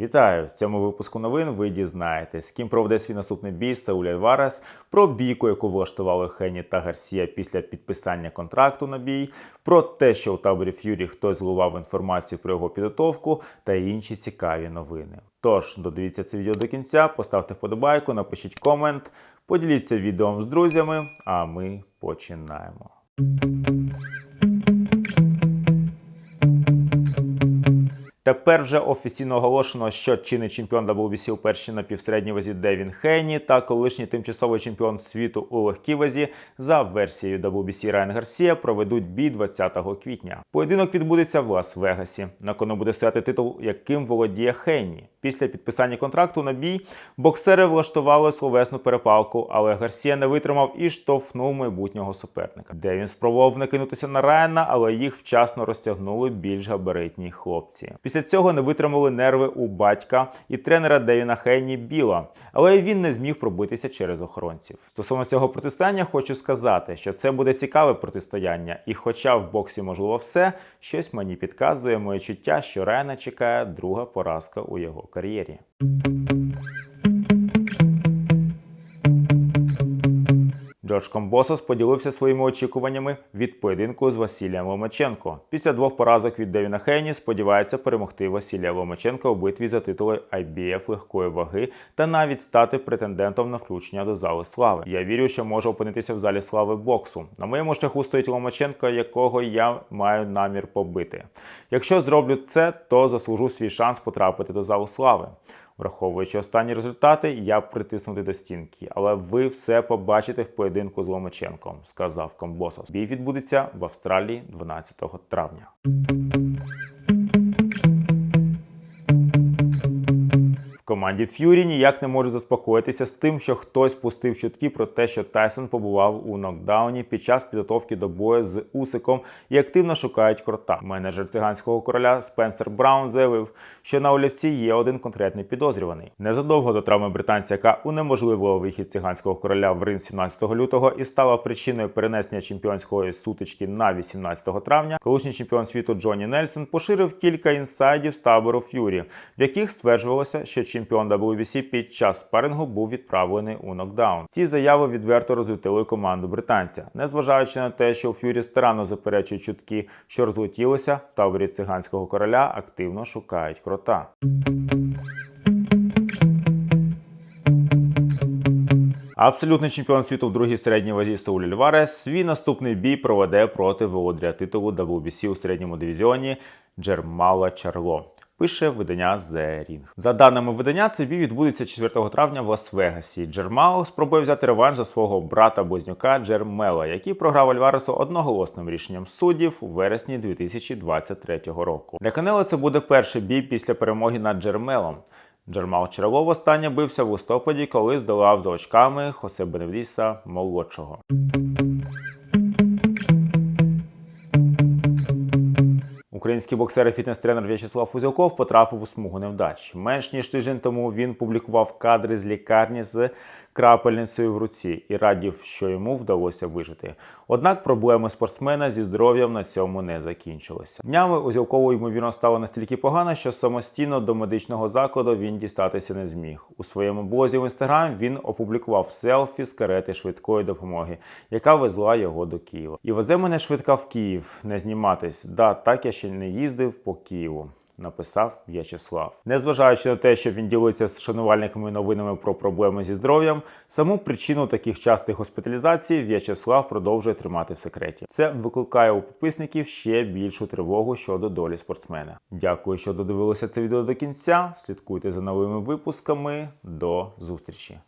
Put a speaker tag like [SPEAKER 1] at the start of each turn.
[SPEAKER 1] Вітаю! В цьому випуску новин ви дізнаєтесь, з ким проведе свій наступний бій Сауль Альварес, про бійку, яку влаштували Хенні та Гарсія після підписання контракту на бій, про те, що у таборі Ф'юрі хтось зливав інформацію про його підготовку та інші цікаві новини. Тож, додивіться це відео до кінця, поставте вподобайку, напишіть комент, поділіться відео з друзями, а ми починаємо. Тепер вже офіційно оголошено, що чинний чемпіон WBC у першій напівсередній вазі Девін Хейні та колишній тимчасовий чемпіон світу у легкій вазі за версією WBC Райан Гарсія проведуть бій 20 квітня. Поєдинок відбудеться в Лас-Вегасі. На кону буде стояти титул, яким володіє Хейні. Після підписання контракту на бій боксери влаштували словесну перепалку, але Гарсія не витримав і штовхнув майбутнього суперника. Девін спробував накинутися на Райана, але їх вчасно розтягнули більш габаритні хлопці. Після цього не витримали нерви у батька і тренера Девіна Хейні Біла, але він не зміг пробитися через охоронців. Стосовно цього протистояння, хочу сказати, що це буде цікаве протистояння, і, хоча в боксі можливо все, щось мені підказує моє чуття, що Райана чекає друга поразка у його кар'єрі. Джордж Комбосос поділився своїми очікуваннями від поєдинку з Василієм Ломаченко. Після двох поразок від Девіна Хейні сподівається перемогти Василія Ломаченка у битві за титули IBF легкої ваги та навіть стати претендентом на включення до зали слави. Я вірю, що може опинитися в залі слави боксу. На моєму шляху стоїть Ломаченко, якого я маю намір побити. Якщо зроблю це, то заслужу свій шанс потрапити до залу слави. Враховуючи останні результати, я притиснути до стінки, але ви все побачите в поєдинку з Ломаченком, сказав Комбосос. Бій відбудеться в Австралії 12 травня. Команді Ф'юрі ніяк не може заспокоїтися з тим, що хтось пустив чутки про те, що Тайсон побував у нокдауні під час підготовки до бою з Усиком і активно шукають крота. Менеджер циганського короля Спенсер Браун заявив, що на олівці є один конкретний підозрюваний. Незадовго до травми британця, яка унеможливила вихід циганського короля в ринг 17 лютого і стала причиною перенесення чемпіонської сутички на 18 травня, колишній чемпіон світу Джонні Нельсон поширив кілька інсайдів з табору Ф'юрі, в яких стверджувалося, що чемпіон WBC під час спарингу був відправлений у нокдаун. Ці заяви відверто розлютили команду британця, незважаючи на те, що у Ф'юрі старанно заперечують чутки, що розлетілися, в таборі циганського короля активно шукають крота. Абсолютний чемпіон світу в другій середній вазі Сауль Альварес свій наступний бій проведе проти володаря титулу WBC у середньому дивізіоні Джермала Чарло. Пише видання The Ring. За даними видання, цей бій відбудеться 4 травня в Лас-Вегасі. Джермал спробує взяти реванш за свого брата близнюка Джермела, який програв Альваресу одноголосним рішенням суддів у вересні 2023 року. Для Канело це буде перший бій після перемоги над Джермелом. Джермал Чарло востаннє бився в листопаді, коли здолав за очками Хосе Беневдіса молодшого. Український боксер і фітнес-тренер В'ячеслав Фузяков потрапив у смугу невдач. Менш ніж тиждень тому він публікував кадри з лікарні з крапельницею в руці і радів, що йому вдалося вижити. Однак проблеми спортсмена зі здоров'ям на цьому не закінчилися. Днями Узілкову ймовірно стало настільки погано, що самостійно до медичного закладу він дістатися не зміг. У своєму блозі в інстаграм він опублікував селфі з карети швидкої допомоги, яка везла його до Києва. І везе мене швидка в Київ, не зніматись. Да, так я ще не їздив по Києву. Написав В'ячеслав. Незважаючи на те, що він ділиться з шанувальниками новинами про проблеми зі здоров'ям, саму причину таких частих госпіталізацій В'ячеслав продовжує тримати в секреті. Це викликає у підписників ще більшу тривогу щодо долі спортсмена. Дякую, що додивилися це відео до кінця. Слідкуйте за новими випусками. До зустрічі!